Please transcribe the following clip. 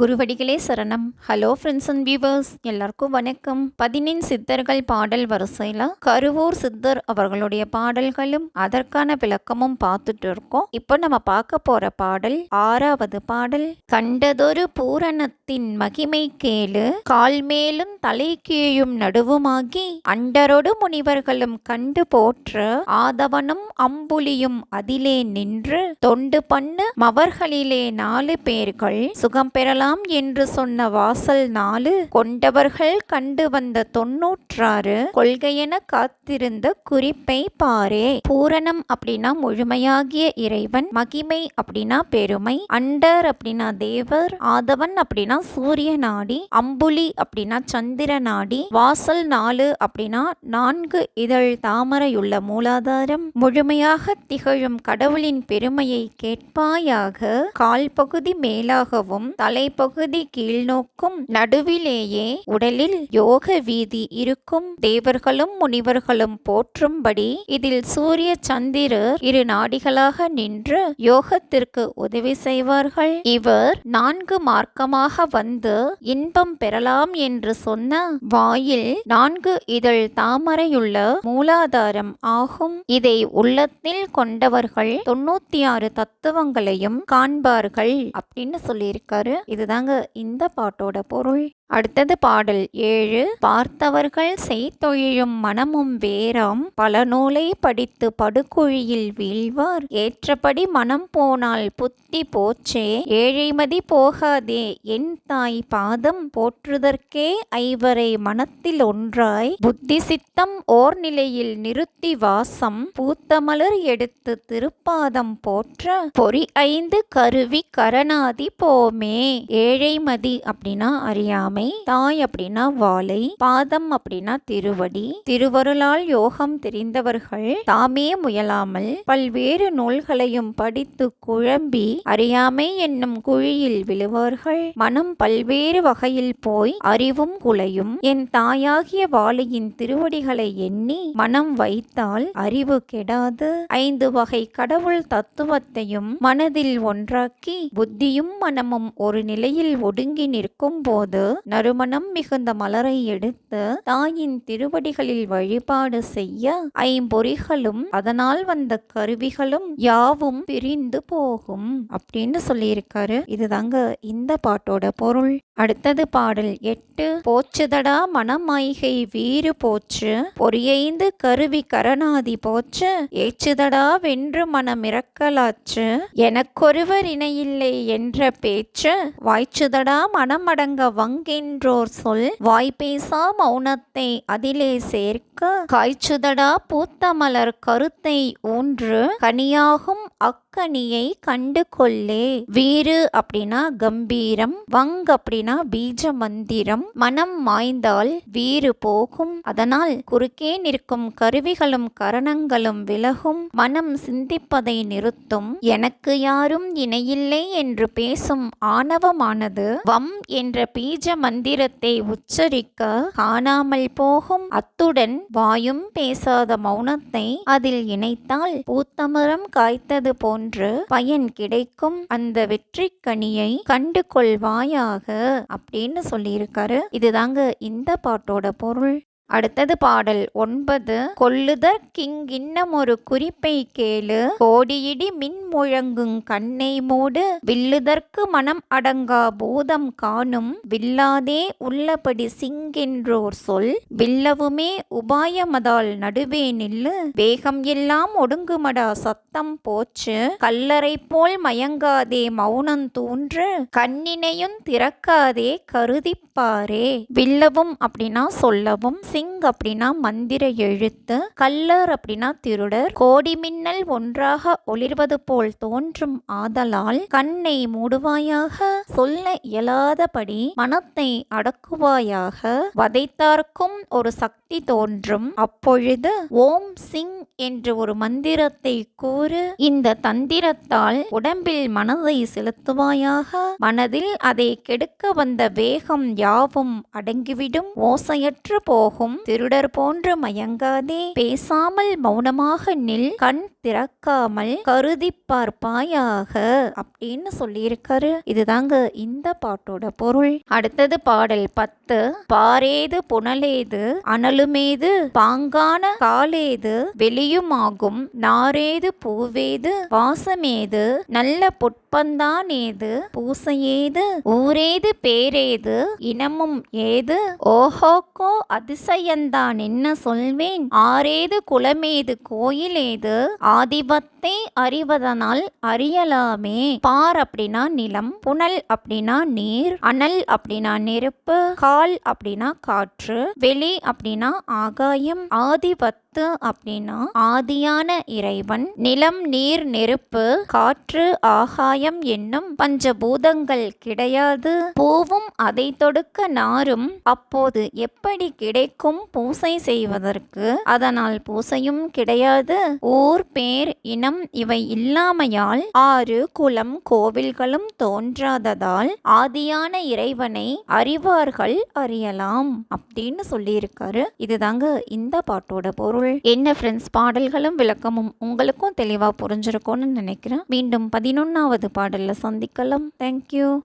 குருவடிகளே சரணம். Hello friends and viewers எல்லாருக்கும் வணக்கம். பதினெண் சித்தர்கள் பாடல் வரிசையில் கருவூர் சித்தர் அவர்களுடைய பாடல்களும் அதற்கான விளக்கமும் பார்த்துட்டு இருக்கோம். இப்போ நம்ம பார்க்க போகிற பாடல் ஆறாவது பாடல் கண்டதொரு பூரணத்தின் மகிமை கேளு. கால் மேலும் தலை கீழும் நடுவுமாகி அண்டரொடு முனிவர்களும் கண்டு போற்று. ஆதவனும் அம்புலியும் அதிலே நின்று தொண்டு பண்ணு மவர்களிலே நாலு பேர்கள். சுகம் பெறலாம் என்று சொன்ன வாசல் நாலு கொண்டவர்கள் கண்டு வந்த தொன்னூற்றாறு கொள்கையென காத்திருந்த குறிப்பை பாரே. பூரணம் அப்படின்னா முழுமையாகிய இறைவன் மகிமை அப்படின்னா பெருமை. அண்டர் அப்படின்னா தேவர் ஆதவன் அப்படின்னா சூரிய நாடி அம்புலி அப்படின்னா சந்திர நாடி வாசல் நாலு அப்படின்னா நான்கு இதழ் தாமரையுள்ள மூலாதாரம். முழுமையாக திகழும் கடவுளின் பெருமையை கேட்பாயாக கால் பகுதி மேலாகவும் தலைப்பகுதி கீழ்நோக்கும் நடுவிலேயே உடலில் யோக வீதி இருக்கும். தேவர்களும் முனிவர்களும் போற்றும்படி இதில் சூரிய சந்திரு இரு நாடிகளாக நின்று யோகத்திற்கு உதவி செய்வார்கள். இவர் நான்கு மார்க்கமாக வந்து இன்பம் பெறலாம் என்று சொன்ன வாயில் நான்கு இதழ் தாமரையுள்ள மூலாதாரம் ஆகும். இதை உள்ளத்தில் கொண்டவர்கள் தொண்ணூத்தி ஆறு தத்துவங்களையும் காண்பார்கள் அப்படின்னு சொல்லியிருக்காரு. இதுதாங்க இந்த பாட்டோட பொருள். அடுத்தது பாடல் ஏழு. பார்த்தவர்கள் செய்தொழிலும் மனமும் வேறாம். பல நூலை படித்து படுகுழியில் வீழ்வார். ஏற்றபடி மனம் போனால் புத்தி போச்சே. ஏழைமதி போகாதே. என் தாய் பாதம் போற்றுதற்கே ஐவரை மனத்தில் ஒன்றாய். புத்தி சித்தம் ஓர் நிலையில் நிறுத்தி வாசம். பூத்தமலர் எடுத்து திருப்பாதம் போற்ற. பொறி ஐந்து கருவி கரணாதி போமே. ஏழைமதி அப்படின்னா அறியாம. தாய் அப்படின்னா வாளை பாதம் அப்படின்னா திருவடி. திருவருளால் யோகம் தெரிந்தவர்கள் தாமே முயலாமல் பல்வேறு நூல்களையும் படித்து குழம்பி அறியாமை என்னும் குழியில் விழுவார்கள். மனம் பல்வேறு வகையில் போய் அறிவும் குலையும். என் தாயாகிய வாழையின் திருவடிகளை எண்ணி மனம் வைத்தால் அறிவு கெடாது. ஐந்து வகை கடவுள் தத்துவத்தையும் மனதில் ஒன்றாக்கி புத்தியும் மனமும் ஒரு நிலையில் ஒடுங்கி நிற்கும் போது நறுமணம் மிகுந்த மலரை எடுத்து தாயின் திருவடிகளில் வழிபாடு செய்ய ஐம்பொறிகளும் அதனால் வந்த கருவிகளும் யாவும் பிரிந்து போகும் அப்படின்னு சொல்லியிருக்காரு. இதுதாங்க இந்த பாட்டோட பொருள். அடுத்தது பாடல் எட்டு. போச்சுதடா மனமாய்கை வீறு போச்சு. பொறியைந்து கருவி கரணாதி போச்சு. ஏச்சுதடா வென்று மனமிறக்கலாச்சு. எனக்கொருவர் இணையில்லை என்ற பேச்சு. வாய்ச்சுதடா மனமடங்க என்றோர் சொல் வாய்ப்பேசா மௌனத்தை அதிலே சேர்க்க காய்ச்சுதடா பூத்த மலர் கருத்தை ஊன்று கனியாகும் அக்கனியை கண்டு கொள்ளே வீறு அப்படின்னா கம்பீரம் வங் அப்படின்னா பீஜ மந்திரம் மனம் மாய்ந்தால் வீறு போகும். அதனால் குறுக்கே நிற்கும் கருவிகளும் கரணங்களும் விலகும். மனம் சிந்திப்பதை நிறுத்தும். எனக்கு யாரும் இணையில்லை என்று பேசும் ஆணவமானது வம் என்ற பீஜ மந்திரத்தை உச்சரிக்க காணாமல் போகும். அத்துடன் வாயும் பேசாத மௌனத்தை அதில் இணைத்தால் பூத்தமரம் காய்த்தது போன்று பயன் கிடைக்கும். அந்த வெற்றி கனியை கண்டு கொள்வாயாக அப்படின்னு சொல்லியிருக்காரு. இதுதாங்க இந்த பாட்டோட பொருள். அடுத்தது பாடல் ஒன்பது. கொல்லுதற் கிங்கிண்ணம் குறிப்பை கேளு. கோடியிடி மின் முழங்குங் கண்ணை மூடு. வில்லுதற்கு மனம் அடங்கா பூதம் காணும். வில்லாதே உள்ளபடி சிங்கென்றோர் சொல். வில்லவுமே உபாயமதால் நடுவே நில்லு. வேகம் எல்லாம் ஒடுங்குமடா சத்தம் போச்சு. கல்லறை போல் மயங்காதே மௌனம் தூன்று. கண்ணினையும் திறக்காதே கருதிப்பாரே. வில்லவும் அப்படின்னா சொல்லவும் சிங் அப்படின்னா மந்திர எழுத்து கல்லர் அப்படின்னா திருடர். கோடி மின்னல் ஒன்றாக ஒளிர்வது போல் தோன்றும் ஆதலால் கண்ணை மூடுவாயாக சொல்ல இயலாதபடி மனத்தை அடக்குவாயாக வதைத்தார்க்கும் ஒரு சக்தி தோன்றும். அப்பொழுது ஓம் சிங் என்று ஒரு மந்திரத்தை கூறு இந்த தந்திரத்தால் உடம்பில் மனதை செலுத்துவாயாக மனதில் அதை கெடுக்க வந்த வேகம் யாவும் அடங்கிவிடும். ஓசையற்று போகும். இருக்கும் திருடர் போன்று மயங்காதே. பேசாமல் மௌனமாக நில். கண் திறக்காமல் கருதி பார்ப்பாயாக அப்படின்னு சொல்லியிருக்காரு. இதுதாங்க இந்த பாட்டோட பொருள். அடுத்தது பாடல் பத்து. பாரேது புனலேது அனலுமேது பாங்கான காலேது வெளியுமாகும் நாரேது பூவேது வாசமேது நல்ல பொட்பந்தானேது பூசையேது ஊரேது பேரேது இனமும் ஏது ஓஹோக்கோ அதிசயந்தான் என்ன சொல்வேன்? ஆரேது குலமேது கோயிலேது ஆதிபத்தை அறிவதனால் அறியலாமே. பார் அப்படின்னா நிலம் புனல் அப்படின்னா நீர் அனல் அப்படின்னா நெருப்பு கால் அப்படின்னா காற்று வெளி அப்படின்னா ஆகாயம் ஆதிபத்து அப்படின்னா ஆதியான இறைவன் நிலம் நீர் நெருப்பு காற்று ஆகாயம் என்னும் பஞ்சபூதங்கள் கிடையாது. பூவும் அதை தொடுக்க நாரும் அப்போது எப்படி கிடைக்கும்? பூசை செய்வதற்கு அதனால் பூசையும் கிடையாது. ஊர் பேர் இனம் இவை இல்லாமையால் ஆறு குலம் கோவில்களும் தோன்றாததால் ஆதியான இறைவனை அறிவார்கள் அறியலாம் அப்படின்னு சொல்லியிருக்காரு. இதுதாங்க இந்த பாட்டோட பொருள். என்ன ஃப்ரெண்ட்ஸ் பாடல்களும் விளக்கமும் உங்களுக்கும் தெளிவா புரிஞ்சிருக்கும்னு நினைக்கிறேன். மீண்டும் பதினொன்னாவது பாடல்ல சந்திக்கலாம். தேங்க்யூ